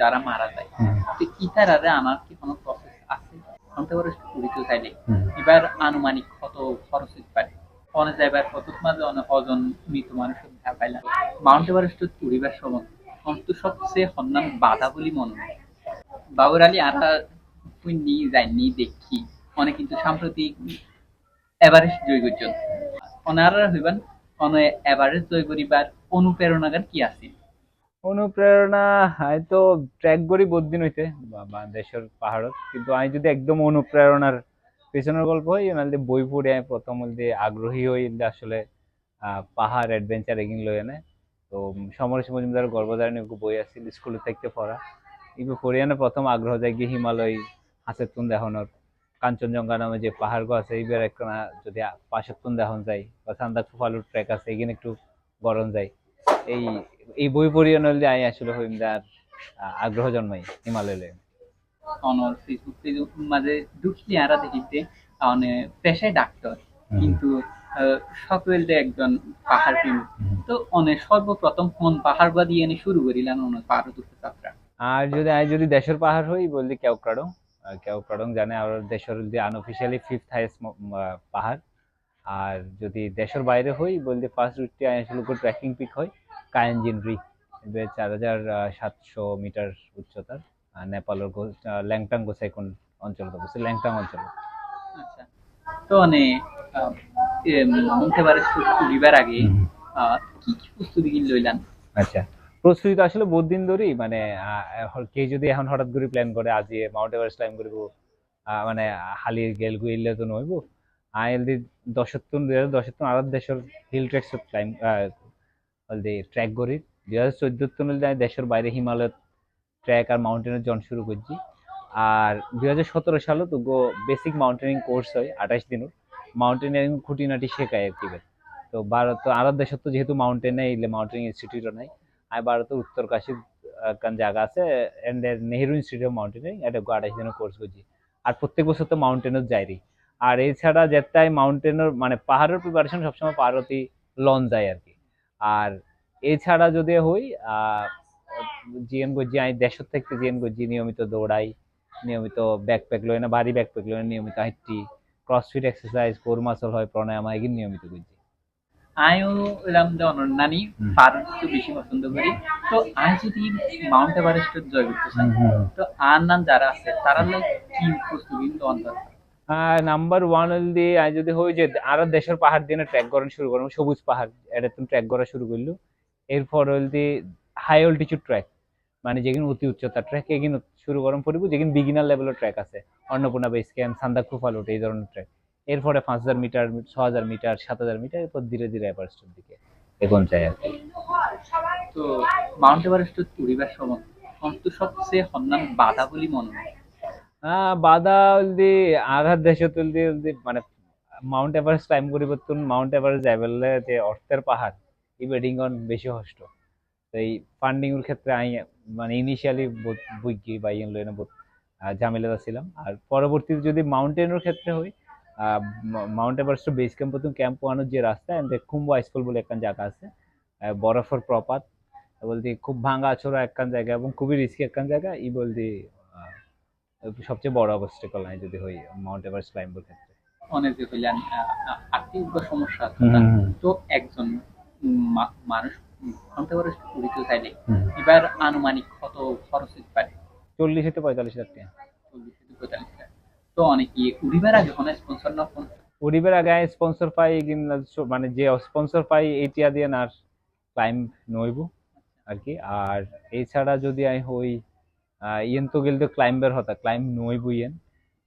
যারা মারা যায়। তো ইতারারে আনার কি কোনো প্রসেস আছে? শুনতে পারে পুরিতে চাইলে। এবার আনুমানিক কত খরচ হতে পারে? অনেক যাইবার কত মাঝে অনেক অজন মৃত মানুষের দেখা পাইলাম মাউন্ট এভারেস্ট পরিবার সময় অন্ত সবচেয়ে সন্ধান বাধা বলি মনে হয়। বাবুর আলী আরা তুই নিয়ে যায়নি দেখি। অনেক কিন্তু সাম্প্রতিক এভারেস্ট জয় করছেন অনারা হইবেন অন এভারেস্ট জয় করিবার অনুপ্রেরণাগার কি আছে? অনুপ্রেরণা হয়তো ট্র্যাক করি বহুদিন হইতে দেশের পাহাড়ত। কিন্তু আমি যদি একদম অনুপ্রেরণার পেছনের গল্প হয় নাহলে বই পড়ে, আমি প্রথম বলতে আগ্রহী হই আসলে পাহাড় অ্যাডভেঞ্চার এগিন লই এনে। তো সমরেশ মজুমদার গর্ভধারণী বই আছিল স্কুলে থাকতে পড়া। এগুলো পড়ে এনে প্রথম আগ্রহ যায় গিয়ে হিমালয় হাসের তুন দেখানোর কাঞ্চনজঙ্ঘা নামে যে পাহাড় আছে, এইবার একটা যদি পাশের তুন দেখান যায়, বা সান্দাক ফুফালুর ট্রেক আছে এখানে একটু গরম যায়। এই এই বই পড়িয়ে নইলে আমি আসলে হইম যার আগ্রহ জন্মাই হিমালয়। অনর ফেসবুক পেজ মাঝে ঢুকলি আরা দেখিতে পেশায় ডাক্তার কিন্তু আহ, সকলতে একজন পাহাড় প্রেমী। তো অনে সর্বপ্রথম কোন পাহাড় বা দিয়ে শুরু করিলেন অনেক পাহাড় যাত্রা আর যদি আমি যদি দেশের পাহাড় হই বললি কেওক্রাডং। কেওক্রাডং জানে আর দেশের যে আনঅফিসিয়ালি ফিফথ হাইয়েস্ট পাহাড়। আর যদি দেশের বাইরে হই বলতে ফার্স্ট রুটটি আমি আসলে ট্রেকিং পিক হয় কায়েনজিনরি চার হাজার সাতশো মিটার উচ্চতার নেপালের ল্যাংটাং গোসাইকোন অঞ্চলত অবস্থিত ল্যাংটাং অঞ্চল। আচ্ছা। তো অনে মাউন্ট এভারেস্ট আগে কি কি প্রস্তুতি কি লইলেন আচ্ছা। প্রস্তুতি তো আসলে বহুত দিন ধরেই মানে কেউ যদি এখন হঠাৎ করে প্ল্যান করে আজি মাউন্ট এভারেস্ট ক্লাইম করব মানে হালি গেল গুইলে তো নইব আইএলদি দশত্তন দুই হাজার দশত্তন আরব দেশের হিল ট্রেক্স ক্লাইম হলদি ট্র্যাক করি। দুই হাজার চোদ্দতন দেশের বাইরে হিমালয় ট্র্যাক আর মাউন্টেনের জন শুরু করছি। আর দুই হাজার সতেরো সালে তো গো বেসিক মাউন্টেনিং কোর্স হয়, আঠাশ দিনের। মাউন্টেনিয়ারিং খুঁটিনাটি শেখায় আর কি তো ভারত, আরব দেশত তো যেহেতু মাউন্টেনে ইলে মাউন্টেনিং ইনস্টিটিউটও নাই। আর ভারতের উত্তর কাশী কান জায়গা আছে and Nehru institute of mountaineering এটা আঠাশ দিনের কোর্স করছি। আর প্রত্যেক বছর তো মাউন্টেনের যাইরি আর এছাড়া যেটাই মাউন্টেনের মানে পাহাড়ের প্রিপারেশন সবসময় পাহাড়তি লন যায় আর কি আর এছাড়া যদি হই জিএন গজি আমি দেশের থেকে জিএন গজি নিয়মিত দৌড়াই নিয়মিত ব্যাকপ্যাক লয় না ভারী ব্যাকপ্যাক লয় না নিয়মিত হাঁটি ক্রসফিট এক্সারসাইজ কোর মাসল হয় প্রাণায়াম এগুলো নিয়মিত করছি। আমিও এলাম যে হুম। পাহাড় বেশি পছন্দ করি। তো আমি যদি মাউন্ট এভারেস্ট জয় করতে চাই তো আর নাম যারা আছে তারা কি প্রস্তুতি অন্তর নাম্বার ওয়ান হলদি আই যদি হই যে আর দেশের পাহাড় দিয়ে ট্র্যাক করা শুরু করলাম, সবুজ পাহাড়, এটা তুমি ট্র্যাক করা শুরু করল। এরপর হলদি হাই অল্টিচিউড ট্র্যাক মানে যেখানে অতি উচ্চতার ট্র্যাক এগিন শুরু গরম পড়ব যেখানে বিগিনার লেভেলের ট্র্যাক আছে। অন্নপূর্ণা বেস ক্যাম্প সান্দাকু ফালুট এই ধরনের ট্র্যাক এরপরে পাঁচ হাজার মিটার ছ হাজার মিটার সাত হাজার মিটার এরপর ধীরে ধীরে এভারেস্টের দিকে এখন চাই আর কি। তো মাউন্ট এভারেস্ট উড়িবার সময় অন্ত সবচেয়ে সন্ধান বাধা বলি মনে হয়। বাদা হলদি আধার দেশে তুলদি হলদি মানে মাউন্ট এভারেস্ট ক্লাইম করিবর্তন মাউন্ট এভারেস্ট যাইবেলে যে অর্থের পাহাড়, এই বেডিং অন বেশি কষ্ট। তো এই ফান্ডিং এর ক্ষেত্রে আমি মানে ইনিশিয়ালি বুঝি বা ইয়ে লইনে বহুত ঝামেলা ছিলাম। আর পরবর্তীতে যদি মাউন্টেনের ক্ষেত্রে হই মাউন্ট এভারেস্ট বেস ক্যাম্প প্রথম ক্যাম্প ওয়ানোর যে রাস্তা এন্ড কুম্বা স্কুল বলে একখান জায়গা আছে বরফের প্রপাত, বলতে খুব ভাঙা আছড়া একখান জায়গা এবং খুবই রিস্কি একখান জায়গা ই বলতে সবচেয়ে বড় অবস্টেকল নাই যদি হই মাউন্ট এভারেস্ট ক্লাইম্বের ক্ষেত্রে। অনেক যে হইলেন আর্থিক বা সমস্যা তো একজন মানুষ মাউন্ট এভারেস্ট উড়িতে চাইলে এবার আনুমানিক কত খরচ হতে পারে? চল্লিশ থেকে পঁয়তাল্লিশ হাজার টাকা। চল্লিশ থেকে পঁয়তাল্লিশ টাকা। তো অনেকে উড়িবার আগে কোনো স্পন্সর না পরিবার আগে স্পন্সর পাই মানে যে স্পন্সর পাই এইটিয়া দিয়ে না ক্লাইম নইব আর কি। আর এছাড়া যদি আমি হই ইয়েন তো গেলে তো ক্লাইম্বের হতা ক্লাইম্ব নইব ইয়েন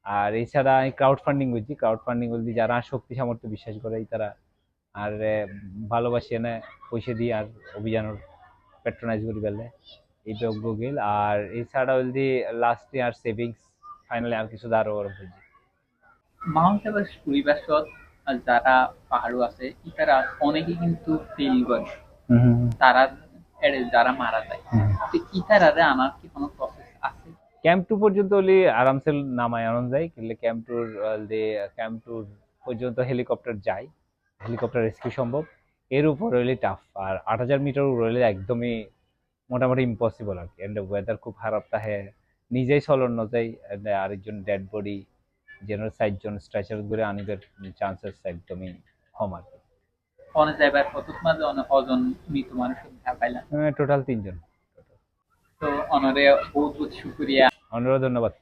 আর এছাড়া আমি ক্রাউড ফান্ডিং করছি ক্রাউড ফান্ডিং বলতে যারা শক্তি সামর্থ্য বিশ্বাস করে তারা আর ভালোবাসি এনে পয়সা দিয়ে আর অভিযানের পেট্রোনাইজ করি পেলে এই যোগ্য গেল আর এছাড়া বলতে লাস্ট ইয়ার সেভিংস ফাইনালি আর কিছু দাঁড়ো ওরকম করছি মাউন্ট এভারেস্ট সৎ যারা পাহাড়ও আছে তারা অনেকে কিন্তু ফেল করে। তারা যারা মারা যায়। তো ইতারারে আনার ক্যাম্প টু পর্যন্ত হলে আরামসে নামায় আনন্দ যায়। কিন্তু ক্যাম্প টুর ক্যাম্প টুর পর্যন্ত হেলিকপ্টার যায়। হেলিকপ্টার রেস্কিউ সম্ভব। এর উপর হইলে টাফ আর আট হাজার মিটার রইলে একদমই মোটামুটি ইম্পসিবল আর কি। এন্ড ওয়েদার খুব খারাপ তাহে নিজেই চলন নজাই আরেকজন ডেড বডি জেনোসাইড জন স্ট্রেচার করে আনিবার চান্সেস একদমই কম আর কি। অনেক যাইবার পথত মাঝে অনেক হজন মৃত মানুষের দেখা পাইলাম? টোটাল তিনজন। তো অনরে বহুত বহুত শুক্রিয়া। অনুরোধ ধন্যবাদ।